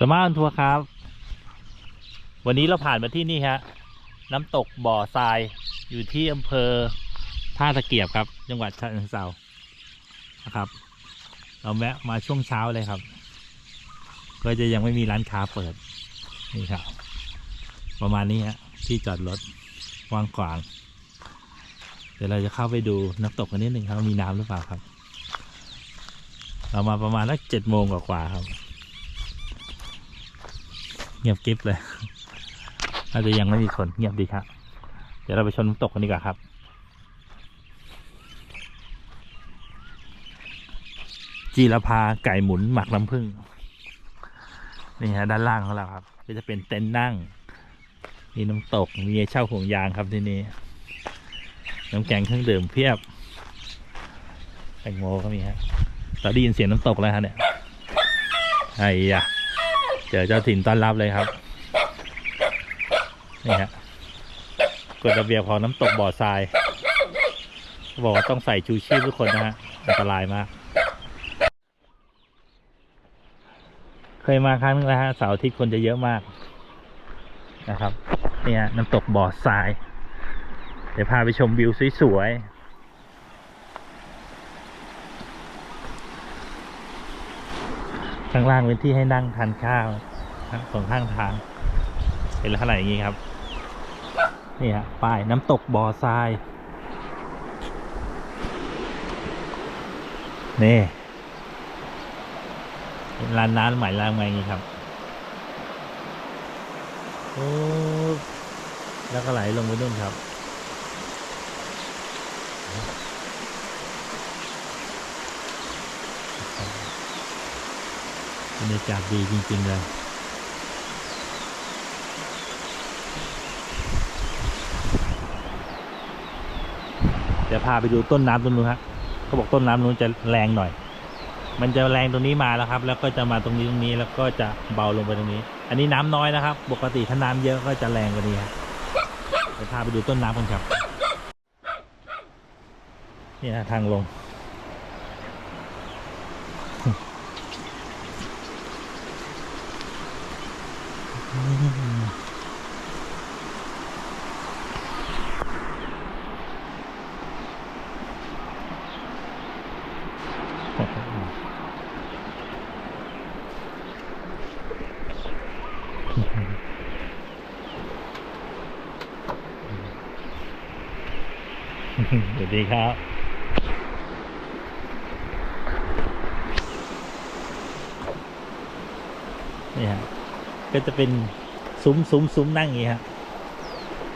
สมาร์ททัวร์ครับ วันนี้เราผ่านมาที่นี่ฮะ น้ำตกบ่อทรายอยู่ที่อำเภอท่าตะเกียบครับ จังหวัดฉะเชิงเทรานะครับ เราแวะมาช่วงเช้าเลยครับ ก็จะยังไม่มีร้านค้าเปิด นี่ครับ ประมาณนี้ฮะ ที่จอดรถวางขวาง เดี๋ยวเราจะเข้าไปดูน้ำตกกันนิดหนึ่งครับ มีน้ำหรือเปล่าครับ เรามาประมาณสักเจ็ดโมงกว่าๆครับ งียบกริบเลยอาจจะยังไม่มีคนเงียบดีครับ เดี๋ยวเราไปชมน้ำตกกันดีกว่าครับจีรพาไก่หมุนหมักน้ำผึ้งนี่ฮะด้านล่างของเราครับ ก็จะเป็นเต็นท์นั่ง มีน้ำตกมีเช่าห่วงยางครับที่นี่น้ำแกงเครื่องดื่มเพียบแตงโมก็มีฮะเราได้ยินเสียงน้ำตกแล้วฮะเนี่ยไอ้ยะ เจอเจ้าถิ่นต้อนรับเลยครับ นี่ฮะกฎระเบียบของน้ำตกบ่อทรายบอกว่าต้องใส่ชูชีพทุกคนนะฮะอันตรายมาก เคยมาครั้งนึงแล้วฮะเสาร์อาทิตย์คนจะเยอะมากนะครับนี่ฮะน้ำตกบ่อทราย เดี๋ยวพาไปชมวิวสวยๆ ข้างล่างเป็นที่ให้นั่งทานข้าวสองข้างทางเป็นลักษณะอย่างนี้ครับนี่ฮะป้ายน้ำตกบ่อทรายนี่ร้านน้ำใหม่ร้านใหม่อย่างนี้ครับแล้วก็ไหลลงไปนู่นครับ รรยากาศดีจริงๆเลย เดี๋ยวพาไปดูต้นน้ำตรงนู้นฮะเขาบอกต้นน้ำนู้นจะแรงหน่อย มันจะแรงตรงนี้มาแล้วครับ แล้วก็จะมาตรงนี้ตรงนี้แล้วก็จะเบาลงไปตรงนี้ อันนี้น้ำน้อยนะครับ ปกติถ้าน้ำเยอะก็จะแรงกว่านี้ครับเดี๋ยวพาไปดูต้นน้ำกันครับ นี่นะทางลง สวัสดีครับนี่ฮะ ก็จะเป็นซุ้มซุ้มซุ้มนั่งอย่างนี้ครับ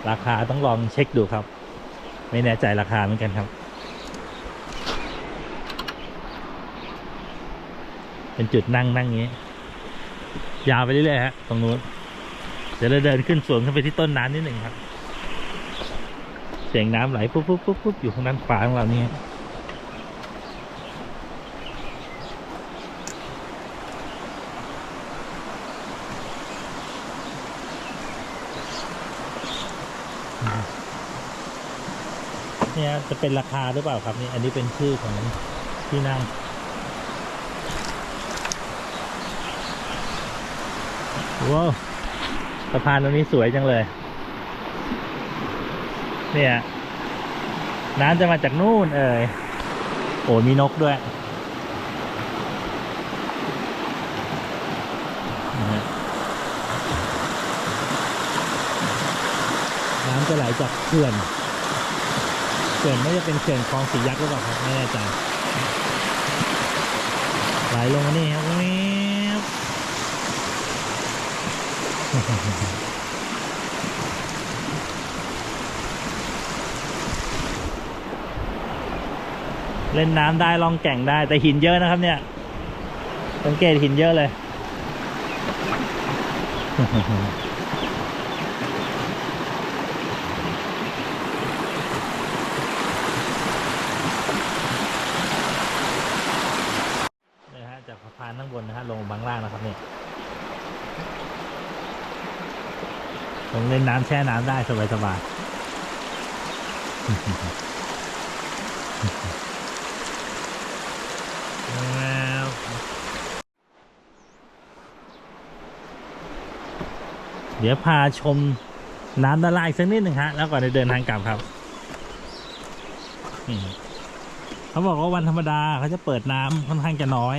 ราคาต้องลองเช็คดูครับ ไม่แน่ใจราคาเหมือนกันครับ เป็นจุดนั่งนั่งอย่างนี้ ยาวไปเรื่อยๆฮะตรงนู้นเดี๋ยวเราเดินขึ้นสวนขึ้นไปที่ต้นน้ำนิดหนึ่งครับ เสียงน้ำไหลปุ๊บปุ๊บปุ๊บปุ๊บอยู่ข้างด้านขวาของเรานี่ครับ เนี่ยจะเป็นราคาหรือเปล่าครับนี่อันนี้เป็นชื่อของที่นั่งว้าวสะพานตรงนี้สวยจังเลย เนี่ย น้ำจะมาจากนู่นเอ่ยโอ้มีนกด้วยนะฮะ น้ำจะไหลจากเขื่อนเขื่อนไม่จะเป็นเขื่อนคลองสียักษ์หรือเปล่าครับไม่แน่ใจไหลลงมานี่ครับแวบเล่นน้ำได้ลองแก่งได้ แต่หินเยอะนะครับเนี่ย สังเกตหินเยอะเลย นี่ฮะจานข้างบนนะฮะลงบางล่างนะครับเนี่ยลงเล่นน้ำแช่น้ำได้สบายๆแล้วเดี๋ยวพาชมน้ำด้านล่างสักนิดหนึ่งฮะ แล้วก่อนจะเดินทางกลับครับ เขาบอกว่าวันธรรมดาเขาจะเปิดน้ำค่อนข้างจะน้อย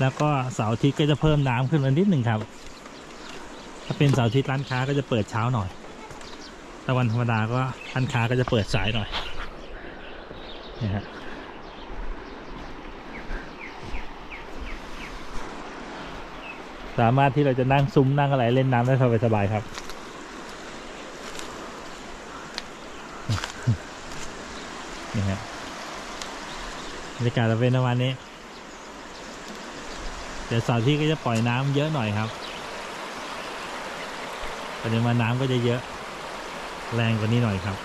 แล้วก็เสาร์อาทิตย์ก็จะเพิ่มน้ำขึ้นมานิดหนึ่งครับ ถ้าเป็นเสาร์อาทิตย์ร้านค้าก็จะเปิดเช้าหน่อยแต่วันธรรมดาก็ร้านค้าก็จะเปิดสายหน่อยนี่ฮะสามารถที่เราจะนั่งซุ้มนั่งอะไรเล่นน้ำได้สบายๆครับ นี่ฮะบรรยากาศจะเป็นประมาณนี้ แต่เสาร์อาที่ก็จะปล่อยน้ำเยอะหน่อยครับปริมาณน้ำก็จะเยอะ แรงกว่านี้หน่อยครับ